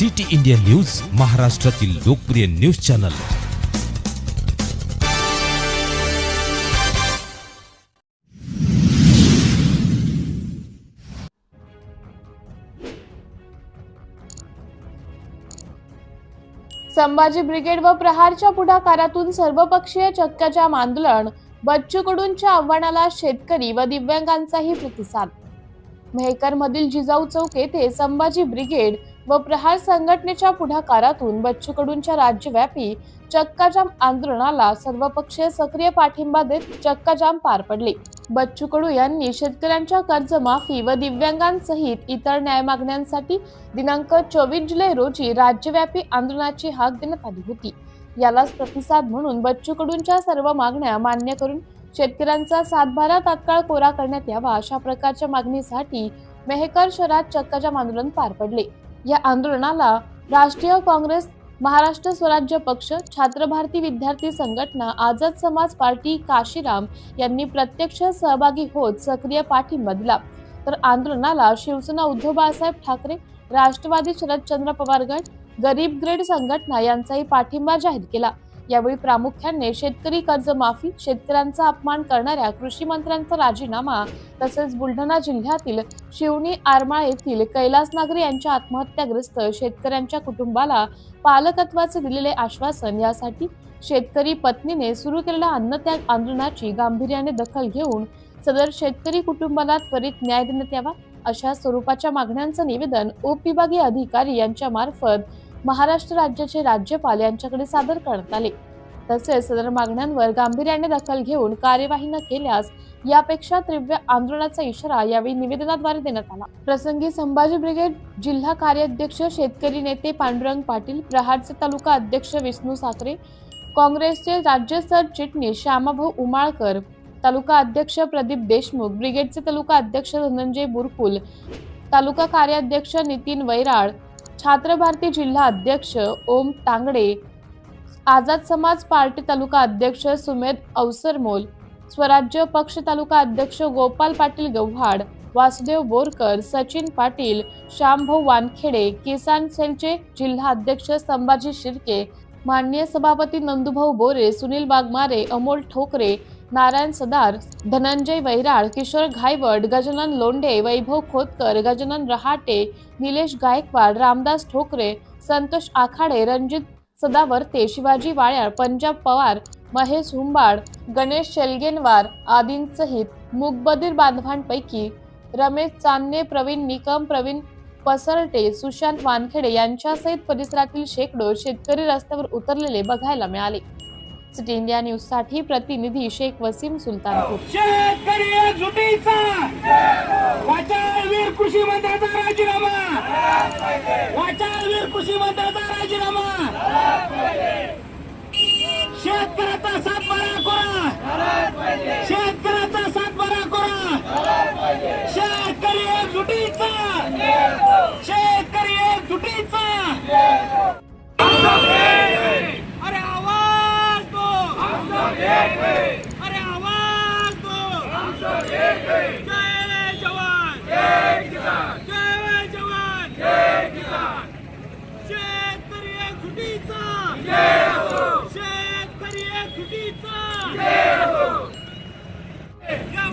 City India news महाराष्ट्रातील लोकप्रिय news channel. Sambhaji brigade व प्रहारच्या पुढाकारातून सर्वपक्षीय चक्काच्या आंदोलन बच्चू कडूंच्या आव्हानाला शेतकरी व दिव्यांगांचाही प्रतिसाद. मेहकर मधील जिजाऊ चौक येथे संभाजी ब्रिगेड व प्रहार संघटनेच्या पुढाकारातून बच्चू कडूंच्या राज्यव्यापी चक्काजाम आंदोलनाला सर्वपक्षीय सक्रिय पाठिंबा देत चक्काजाम पार पडले. बच्चू कडू यांनी शेतकऱ्यांच्या कर्जमाफी व दिव्यांगांसहित इतर न्याय मागण्यांसाठी दिनांक चोवीस जुलै रोजी राज्यव्यापी आंदोलनाची हाक देण्यात आली होती. यालाच प्रतिसाद म्हणून बच्चू कडूंच्या सर्व मागण्या मान्य करून शेतकऱ्यांचा सातबारा तात्काळ कोरा करण्यात यावा अशा प्रकारच्या मागणीसाठी मेहकर शहरात चक्काजाम आंदोलन पार पडले. या आंदोलनाला राष्ट्रीय काँग्रेस महाराष्ट्र स्वराज्य पक्ष छात्र भारती विद्यार्थी संघटना आझाद समाज पार्टी काशीराम यांनी प्रत्यक्ष सहभागी होत सक्रिय पाठिंबा दिला तर आंदोलनाला शिवसेना उद्धव बाळासाहेब ठाकरे राष्ट्रवादी शरदचंद्र पवार गट गरीब ग्रेड संघटना यांचाही पाठिंबा जाहीर केला. यावेळी प्रामुख्याने शेतकरी कर्जमाफी शेतकऱ्यांचा अपमान करणाऱ्या कृषी मंत्र्यांचा राजीनामा तसेच बुलढाणा जिल्ह्यातील शिवणी आरमाळ येथील कैलास नागरे यांच्या आत्महत्याग्रस्त शेतकऱ्यांच्या कुटुंबाला पालकत्वाचे दिलेले आश्वासन यासाठी शेतकरी पत्नीने सुरू केलेल्या अन्नत्याग आंदोलनाची गांभीर्याने दखल घेऊन सदर शेतकरी कुटुंबाला त्वरित न्याय देण्यात यावा अशा स्वरूपाच्या मागण्यांचं निवेदन उपविभागीय अधिकारी यांच्या मार्फत महाराष्ट्र राज्याचे राज्यपाल यांच्याकडे सादर करण्यात आले. तसेच सदर मागण्यांवर गांभीर्याने दखल घेऊन कार्यवाही न केल्यास यापेक्षा तीव्र आंदोलनाचा इशारा यावेळी निवेदनाद्वारे देण्यात आला. प्रसंगी संभाजी ब्रिगेड जिल्हा कार्याध्यक्ष शेतकरी नेते पांडुरंग पाटील प्रहारचे तालुका अध्यक्ष विष्णू साखरे काँग्रेसचे राज्य सरचिटणीस श्यामाभाऊ उमाळकर तालुका अध्यक्ष प्रदीप देशमुख ब्रिगेडचे तालुका अध्यक्ष धनंजय बुरकुल तालुका कार्याध्यक्ष नितीन वैराळ छात्र भारती जिल्हा अध्यक्ष ओम तांगडे आझाद समाज पार्टी तालुका अध्यक्ष सुमेध अवसरमोल स्वराज्य पक्ष तालुका अध्यक्ष गोपाल पाटील गव्हाड वासुदेव बोरकर सचिन पाटील श्यामभाऊ वानखेडे किसान सेलचे जिल्हा अध्यक्ष संभाजी शिर्के माननीय सभापती नंदुभाऊ बोरे सुनील बागमारे अमोल ठोकरे नारायण सदार धनंजय वैराळ किशोर घायवड गजानन लोंढे वैभव खोतकर गजानन रहाटे निलेश गायकवाड रामदास ठोकरे संतोष आखाडे रणजित सदावर्ते शिवाजी वाळ्याळ पंजाब पवार महेश हुंबाड गणेश शेलगेनवार आदींसहित मुकबदीर बांधवांपैकी रमेश चांदणे प्रवीण निकम प्रवीण पसरटे सुशांत वानखेडे यांच्यासहित परिसरातील शेकडो शेतकरी रस्त्यावर उतरलेले बघायला मिळाले. सिटी इंडिया न्यूजसाठी प्रतिनिधी शेख वसीम सुलतानपूर. शेतकरी एकजुटीचा कृषी मंत्र्याचा राजीनामा. वाचाळवीर कृषी मंत्र्याचा राजीनामा. शेतकऱ्याचा सातबारा कोरा शेतकऱ्याचा सातबारा कोरा शेतकरी एकजुटीचा शेतकरी एकजुटीचा अरे या